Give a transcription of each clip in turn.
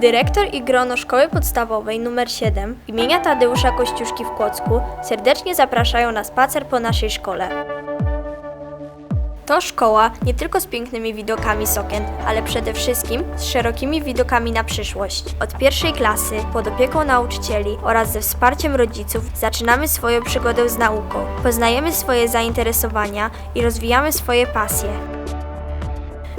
Dyrektor i grono Szkoły Podstawowej nr 7 imienia Tadeusza Kościuszki w Kłodzku serdecznie zapraszają na spacer po naszej szkole. To szkoła nie tylko z pięknymi widokami z okien, ale przede wszystkim z szerokimi widokami na przyszłość. Od pierwszej klasy, pod opieką nauczycieli oraz ze wsparciem rodziców zaczynamy swoją przygodę z nauką. Poznajemy swoje zainteresowania i rozwijamy swoje pasje.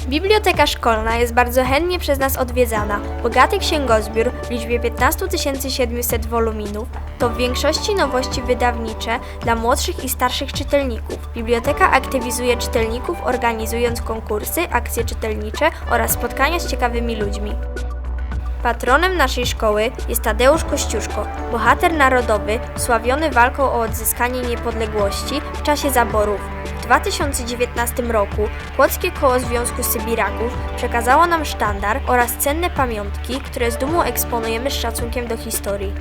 Biblioteka szkolna jest bardzo chętnie przez nas odwiedzana. Bogaty księgozbiór w liczbie 15 700 woluminów to w większości nowości wydawnicze dla młodszych i starszych czytelników. Biblioteka aktywizuje czytelników organizując konkursy, akcje czytelnicze oraz spotkania z ciekawymi ludźmi. Patronem naszej szkoły jest Tadeusz Kościuszko, bohater narodowy, sławiony walką o odzyskanie niepodległości w czasie zaborów. W 2019 roku Kłodzkie Koło Związku Sybiraków przekazało nam sztandar oraz cenne pamiątki, które z dumą eksponujemy z szacunkiem do historii.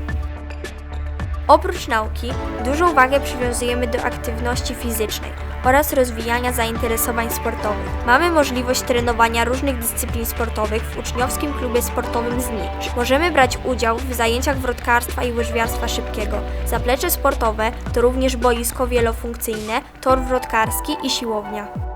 Oprócz nauki, dużą wagę przywiązujemy do aktywności fizycznej oraz rozwijania zainteresowań sportowych. Mamy możliwość trenowania różnych dyscyplin sportowych w uczniowskim klubie sportowym Znicz. Możemy brać udział w zajęciach wrotkarstwa i łyżwiarstwa szybkiego. Zaplecze sportowe to również boisko wielofunkcyjne, tor wrotkarski i siłownia.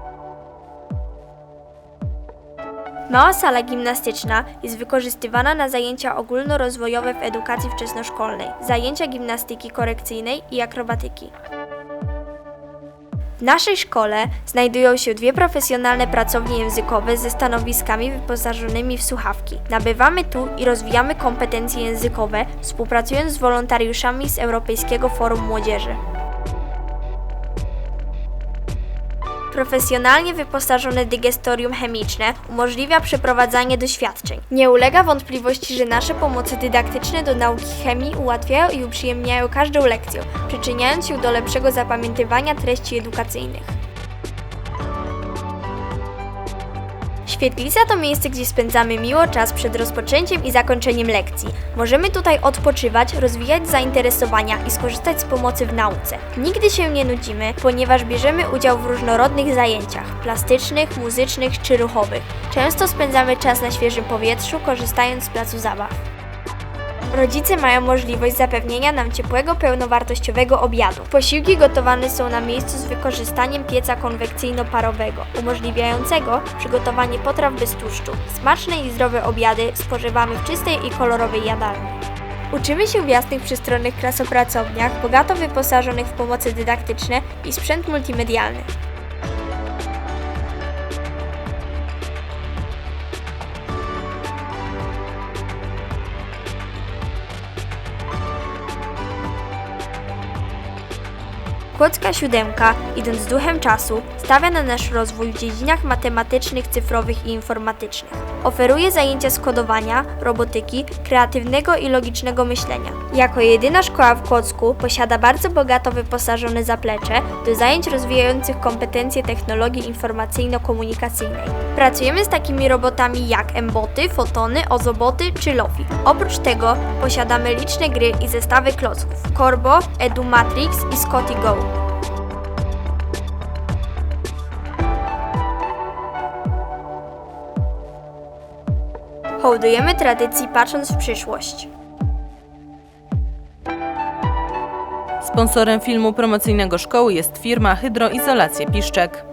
Mała sala gimnastyczna jest wykorzystywana na zajęcia ogólnorozwojowe w edukacji wczesnoszkolnej, zajęcia gimnastyki korekcyjnej i akrobatyki. W naszej szkole znajdują się dwie profesjonalne pracownie językowe ze stanowiskami wyposażonymi w słuchawki. Nabywamy tu i rozwijamy kompetencje językowe, współpracując z wolontariuszami z Europejskiego Forum Młodzieży. Profesjonalnie wyposażone dygestorium chemiczne umożliwia przeprowadzanie doświadczeń. Nie ulega wątpliwości, że nasze pomocy dydaktyczne do nauki chemii ułatwiają i uprzyjemniają każdą lekcję, przyczyniając się do lepszego zapamiętywania treści edukacyjnych. Świetlica to miejsce, gdzie spędzamy miło czas przed rozpoczęciem i zakończeniem lekcji. Możemy tutaj odpoczywać, rozwijać zainteresowania i skorzystać z pomocy w nauce. Nigdy się nie nudzimy, ponieważ bierzemy udział w różnorodnych zajęciach plastycznych, muzycznych czy ruchowych. Często spędzamy czas na świeżym powietrzu, korzystając z placu zabaw. Rodzice mają możliwość zapewnienia nam ciepłego, pełnowartościowego obiadu. Posiłki gotowane są na miejscu z wykorzystaniem pieca konwekcyjno-parowego, umożliwiającego przygotowanie potraw bez tłuszczu. Smaczne i zdrowe obiady spożywamy w czystej i kolorowej jadalni. Uczymy się w jasnych, przestronnych klasopracowniach, bogato wyposażonych w pomocy dydaktyczne i sprzęt multimedialny. Kłodzka siódemka, idąc z duchem czasu, stawia na nasz rozwój w dziedzinach matematycznych, cyfrowych i informatycznych. Oferuje zajęcia z kodowania, robotyki, kreatywnego i logicznego myślenia. Jako jedyna szkoła w Kłodzku posiada bardzo bogato wyposażone zaplecze do zajęć rozwijających kompetencje technologii informacyjno-komunikacyjnej. Pracujemy z takimi robotami jak Mboty, Fotony, Ozoboty czy Lofi. Oprócz tego posiadamy liczne gry i zestawy klocków Corbo, Edumatrix i Scotty Go. Hołdujemy tradycji patrząc w przyszłość. Sponsorem filmu promocyjnego szkoły jest firma Hydroizolacja Piszczek.